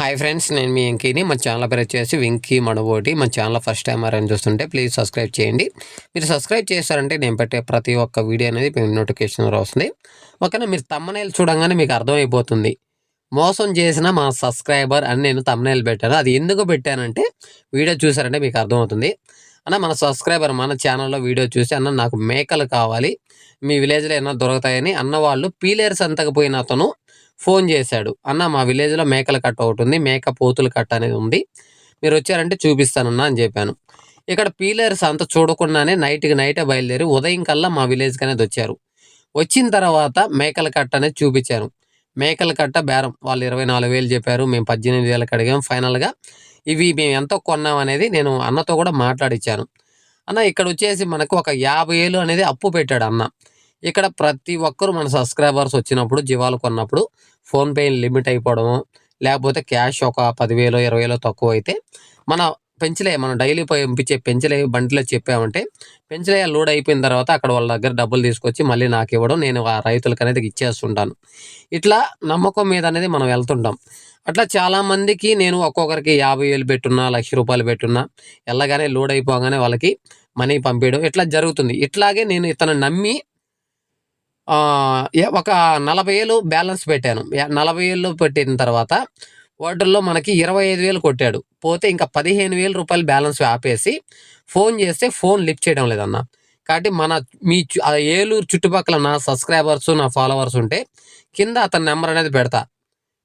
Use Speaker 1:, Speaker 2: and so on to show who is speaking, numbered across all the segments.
Speaker 1: Hi friends నేను మీ వెంకీని. మా channel పేరు వచ్చేసి వెంకీ మడబోటి. మా ఛానల్ ఫస్ట్ టైం అని చూస్తుంటే ప్లీజ్ సబ్స్క్రైబ్ చేయండి. మీరు సబ్స్క్రైబ్ చేశారంటే నేను పెట్టే ప్రతి ఒక్క వీడియో అనేది మీకు నోటిఫికేషన్ వస్తుంది. ఓకేనా? మీరు తమ్మనేలు చూడంగానే మీకు అర్థమైపోతుంది. మోసం చేసిన మా సబ్స్క్రైబర్ అని నేను తమ్మనేలు పెట్టాను. అది ఎందుకు పెట్టానంటే వీడియో చూసారంటే మీకు అర్థమవుతుంది. అన్న మన సబ్స్క్రైబర్ మన ఛానల్లో వీడియో చూసి అన్న నాకు మేకలు కావాలి. మీ విలేజ్లో ఏమైనా దొరుకుతాయని అన్న వాళ్ళు పీలేరు సంతకపోయిన అతను ఫోన్ చేశాడు. అన్న మా విలేజ్లో మేకల కట్ట ఒకటి ఉంది మేక పోతుల కట్ట అనేది ఉంది. మీరు వచ్చారంటే చూపిస్తానన్నా అని చెప్పాను. ఇక్కడ పీలర్స్ అంత చూడకుండానే నైట్కి నైటే బయలుదేరి ఉదయం కల్లా మా విలేజ్కి అనేది వచ్చారు. వచ్చిన తర్వాత మేకల కట్ట అనేది చూపించారు. మేకల కట్ట బేరం. వాళ్ళు ఇరవై నాలుగు వేలు చెప్పారు. మేము పద్దెనిమిది వేలకు అడిగాం. ఫైనల్గా ఇవి మేము ఎంత కొన్నాం అనేది నేను అన్నతో కూడా మాట్లాడిచ్చాను. అన్న ఇక్కడ వచ్చేసి మనకు ఒక యాభై వేలు అనేది అప్పు పెట్టాడు అన్న. ఇక్కడ ప్రతి ఒక్కరు మన సబ్స్క్రైబర్స్ వచ్చినప్పుడు జీవాలు కొన్నప్పుడు ఫోన్పే లిమిట్ అయిపోవడము లేకపోతే క్యాష్ ఒక పదివేలు ఇరవై వేలు తక్కువ అయితే మన పెంచలే మనం డైలీ పంపించే పెంచలే బండిలో చెప్పామంటే పెంచలే లోడ్ అయిపోయిన తర్వాత అక్కడ వాళ్ళ దగ్గర డబ్బులు తీసుకొచ్చి మళ్ళీ నాకు ఇవ్వడం నేను ఆ రైతులకు అనేది ఇచ్చేస్తుంటాను. ఇట్లా నమ్మకం మీద అనేది మనం వెళ్తుంటాం. అట్లా చాలామందికి నేను ఒక్కొక్కరికి యాభై వేలు పెట్టున్నా లక్ష రూపాయలు పెట్టున్నా వెళ్ళగానే లోడ్ అయిపోగానే వాళ్ళకి మనీ పంపించడం ఇట్లా జరుగుతుంది. ఇట్లాగే నేను ఇతను నమ్మి ఒక నలభై వేలు బ్యాలెన్స్ పెట్టాను. నలభై వేలు పెట్టిన తర్వాత వాటిల్లో మనకి ఇరవై ఐదు వేలు కొట్టాడు. పోతే ఇంకా పదిహేను వేల రూపాయలు బ్యాలెన్స్ ఆపేసి ఫోన్ చేస్తే ఫోన్ లిఫ్ట్ చేయడం లేదన్న. కాబట్టి మన మీ ఏలూరు చుట్టుపక్కల నా సబ్స్క్రైబర్స్ నా ఫాలోవర్స్ ఉంటే కింద అతని నెంబర్ అనేది పెడతా.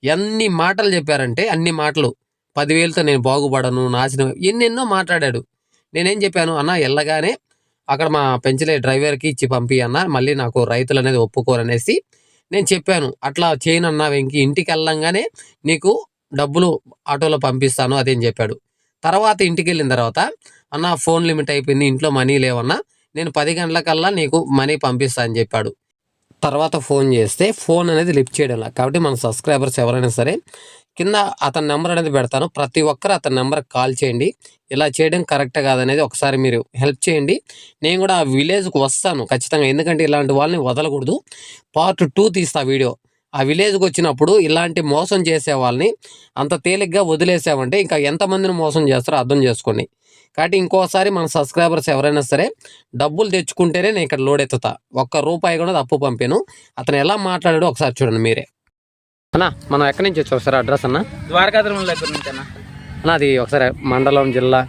Speaker 1: ఎన్ని మాటలు చెప్పారంటే అన్ని మాటలు. పదివేలతో నేను బాగుపడను నాశనం ఎన్నెన్నో మాట్లాడాడు. నేనేం చెప్పాను? అన్న వెళ్ళగానే అక్కడ మా పెంచలే డ్రైవర్కి ఇచ్చి పంపి అన్న మళ్ళీ నాకు రైతులు అనేది ఒప్పుకోరనేసి నేను చెప్పాను. అట్లా చేయనన్నా వెంకి ఇంటికి వెళ్ళంగానే నీకు డబ్బులు ఆటోలో పంపిస్తాను అదేం చెప్పాడు. తర్వాత ఇంటికి వెళ్ళిన తర్వాత అన్న ఫోన్ లిమిట్ అయిపోయింది ఇంట్లో మనీ లేవన్నా నేను పది గంటలకల్లా నీకు మనీ పంపిస్తా అని చెప్పాడు. తర్వాత ఫోన్ చేస్తే ఫోన్ అనేది లిఫ్ట్ చేయడం కాబట్టి మన సబ్స్క్రైబర్స్ ఎవరైనా సరే కింద అతని నెంబర్ అనేది పెడతాను. ప్రతి ఒక్కరు అతని నెంబర్కి కాల్ చేయండి. ఇలా చేయడం కరెక్ట్ కాదనేది ఒకసారి మీరు హెల్ప్ చేయండి. నేను కూడా ఆ విలేజ్కి వస్తాను ఖచ్చితంగా. ఎందుకంటే ఇలాంటి వాళ్ళని వదలకూడదు. పార్ట్ టూ తీస్తా వీడియో. ఆ విలేజ్కి వచ్చినప్పుడు ఇలాంటి మోసం చేసే వాళ్ళని అంత తేలిగ్గా వదిలేసామంటే ఇంకా ఎంతమందిని మోసం చేస్తారో అర్థం చేసుకోండి. కాబట్టి ఇంకోసారి మన సబ్స్క్రైబర్స్ ఎవరైనా సరే డబ్బులు తెచ్చుకుంటేనే నేను ఇక్కడ లోడ్ ఎత్తుతా. ఒక్క రూపాయి కూడా అప్పు పంపాను. అతను ఎలా మాట్లాడాడో ఒకసారి చూడండి మీరే. అన్నా మనం ఎక్కడి నుంచి వచ్చాం ఒకసారి అడ్రస్ అన్న?
Speaker 2: ద్వారకా తిరుమల దగ్గర నుంచి అన్న.
Speaker 1: అన్న అది ఒకసారి మండలం జిల్లా.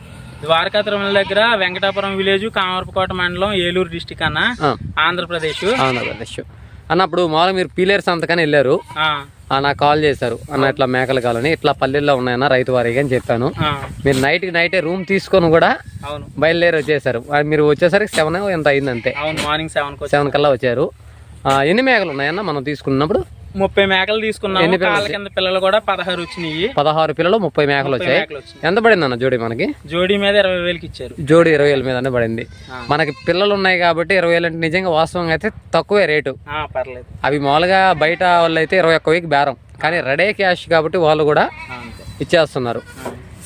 Speaker 2: ద్వారకా తిరుమల దగ్గర వెంకటాపురం విలేజ్ కామరపకోట మండలం ఏలూరు డిస్టిక్ అన్న. ఆంధ్రప్రదేశ్.
Speaker 1: ఆంధ్రప్రదేశ్. అన్న అప్పుడు మామూలుగా మీరు పీలేరు సంతకని వెళ్ళారు. నాకు కాల్ చేశారు. అన్న ఇట్లా మేకలు కావాలని ఇట్లా పల్లెల్లో ఉన్నాయన్న రైతు వారీగా అని చెప్పాను. మీరు నైట్కి నైటే రూమ్ తీసుకొని కూడా బయలుదేరి వచ్చేసారు. మీరు వచ్చేసరికి సెవెన్ ఎంత అయింది అంతే
Speaker 2: మార్నింగ్ సెవెన్కి
Speaker 1: సెవెన్ కల్లా వచ్చారు. ఎన్ని మేకలు ఉన్నాయన్న మనం తీసుకున్నప్పుడు?
Speaker 2: ముప్పై మేకలు తీసుకున్నాము. కాళ్ళ కింద పిల్లలు కూడా పదహారు వచ్చినాయి.
Speaker 1: పదహారు పిల్లలు ముప్పై మేకలు వచ్చాయి. ఎంత పడింది అన్న జోడి మనకి?
Speaker 2: జోడీ మీద ఇరవై వేలకి ఇచ్చారు.
Speaker 1: జోడి ఇరవై వేల మీదనే పడింది. మనకి పిల్లలు ఉన్నాయి కాబట్టి ఇరవై వేలు అంటే నిజంగా వాస్తవంగా అయితే తక్కువే రేటు.
Speaker 2: పర్లేదు.
Speaker 1: అవి మామూలుగా బయట వాళ్ళు అయితే ఇరవై ఒక్క వెయ్యికి బేరం. కానీ రెడీ క్యాష్ కాబట్టి వాళ్ళు కూడా ఇచ్చేస్తున్నారు.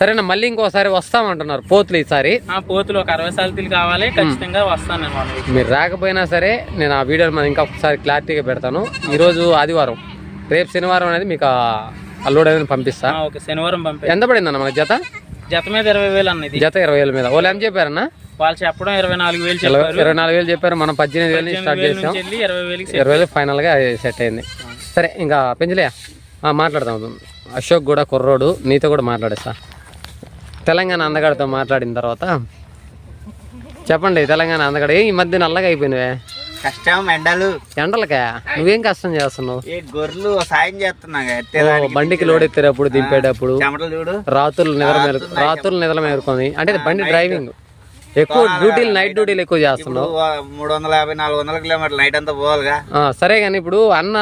Speaker 1: సరేనా మళ్ళీ ఇంకోసారి వస్తామంటున్నారు పోతులు ఈసారి.
Speaker 2: ఆ పోతులు ఒక అరవై సార్లు కావాలి ఖచ్చితంగా వస్తాను నేను వన్ వీక్
Speaker 1: మీరు రాకపోయినా సరే నేను ఆ వీడియో మనం ఇంకా ఒకసారి క్లారిటీగా పెడతాను. ఈరోజు ఆదివారం రేపు శనివారం అనేది మీకు ఆ లోడ్ అనేది పంపిస్తా.
Speaker 2: ఓకే శనివారం పంపే
Speaker 1: ఎంత పడిందన్న మన జత?
Speaker 2: జత మీద ఇరవై వేలు అన్న ఇది.
Speaker 1: జత ఇరవై వేల మీద. వాళ్ళు ఎంత చెప్పారన్నా?
Speaker 2: వాళ్ళు చెప్పడం ఇరవై నాలుగు వేలు
Speaker 1: ఇరవై
Speaker 2: చెప్పారు.
Speaker 1: ఇరవై నాలుగు వేలు చెప్పారు. మనం పద్దెనిమిది వేలు స్టార్ట్
Speaker 2: వేల
Speaker 1: చేసాం.
Speaker 2: ఇరవై వేలకి
Speaker 1: ఇరవై వేలు ఫైనల్గా సెట్ అయింది. సరే ఇంకా పెంచలే. మాట్లాడదాం. అశోక్ కూడా కుర్రోడు. నీతో కూడా మాట్లాడేస్తా. తెలంగాణ అందగాడితో మాట్లాడిన తర్వాత చెప్పండి తెలంగాణ అందగాడు. ఏ ఈ మధ్య నల్లగా అయిపోయినవే.
Speaker 3: కష్టం ఎండలు.
Speaker 1: ఎండలకా? నువ్వేం కష్టం చేస్తున్నావు?
Speaker 3: గొర్రెలు సాయం చేస్తున్నా
Speaker 1: బండికి లోడ్ ఎత్తేటప్పుడు దింపేటప్పుడు రాత్రులు నిద్ర రాత్రులు నిద్ర మేలుకొని అంటే బండి డ్రైవింగ్. ఎక్కువ డ్యూటీలు నైట్ డ్యూటీలు ఎక్కువ చేస్తున్నావు.
Speaker 3: మూడు వందల యాభై నాలుగు వందల కిలోమీటర్లు నైట్ అంతా పోవాలిగా.
Speaker 1: సరే కానీ ఇప్పుడు అన్న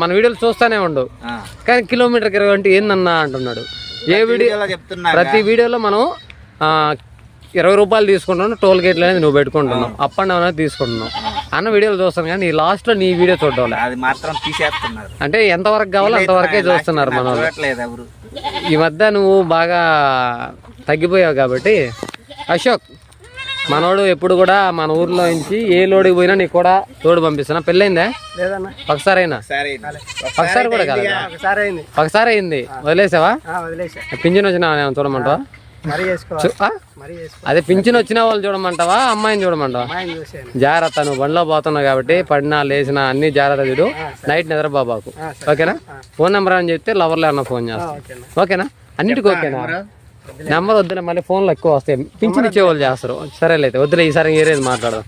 Speaker 1: మన వీడియోలు చూస్తానే ఉండు. కానీ కిలోమీటర్కి ఇరవై అంటే ఏందన్నా అంటున్నాడు. ఏ వీడియో
Speaker 3: వీడియోలో చెప్తున్నా
Speaker 1: ప్రతి వీడియోలో మనం ఇరవై రూపాయలు తీసుకుంటున్నాం టోల్ గేట్లు అనేది నువ్వు పెట్టుకుంటున్నావు అప్ అండ్ డౌన్ అనేది తీసుకుంటున్నావు. అన్న వీడియోలు చూస్తాను కానీ నీ లాస్ట్లో నీ వీడియో చూడడం
Speaker 3: అది మాత్రం తీసేస్తున్నారు.
Speaker 1: అంటే ఎంతవరకు కావాలో అంతవరకే చూస్తున్నారు మన ఈ మధ్య నువ్వు బాగా తగ్గిపోయావు కాబట్టి అశోక్ మనోడు ఎప్పుడు కూడా మన ఊర్లో నుంచి ఏ లోడికి పోయినా నీకు కూడా తోడు పంపిస్తున్నా. పెళ్ళైందా? ఒకసారి అయినా
Speaker 3: సరే
Speaker 1: ఒకసారి కూడా కాదు
Speaker 4: ఒకసారి అయింది
Speaker 1: వదిలేసావా? పింఛన్ వచ్చిన చూడమంటావా?
Speaker 4: మరీ చేసుకోవాలి.
Speaker 1: చూ- ఆ?
Speaker 4: మరీ చేసుకో
Speaker 1: అదే పింఛన్ వచ్చిన వాళ్ళు చూడమంటావా? అమ్మాయిని చూడమంటావా? జాగ్రత్త నువ్వు బండిలో పోతున్నావు కాబట్టి పడినా లేచినా అన్ని జాగ్రత్త చూడు. నైట్ నిద్రబాబాకు ఓకేనా? ఫోన్ నెంబర్ అని చెప్తే లవర్లో అన్న ఫోన్ చేస్తా
Speaker 4: ఓకేనా.
Speaker 1: ఓకేనా? అన్నిటికీ ఓకేనా? నెంబర్ వద్దులే మళ్ళీ ఫోన్లు ఎక్కువ వస్తాయి. పింఛన్ ఇచ్చేవాళ్ళు చేస్తారు. సరేలే అయితే వద్దులే ఈసారి ఏరేది మాట్లాడదాం.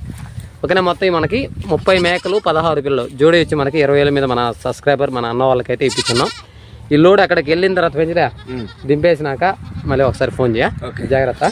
Speaker 1: ఓకేనా మొత్తం మనకి ముప్పై మేకలు పదహారు పిల్లలు. జోడి వచ్చి మనకి ఇరవై వేల మీద మన సబ్స్క్రైబర్ మన అన్న వాళ్ళకైతే ఇప్పించున్నాం. ఈ లోడ్ అక్కడికి వెళ్ళిన తర్వాత పెంచిరా దింపేసినాక మళ్ళీ ఒకసారి ఫోన్ చేయ. జాగ్రత్త.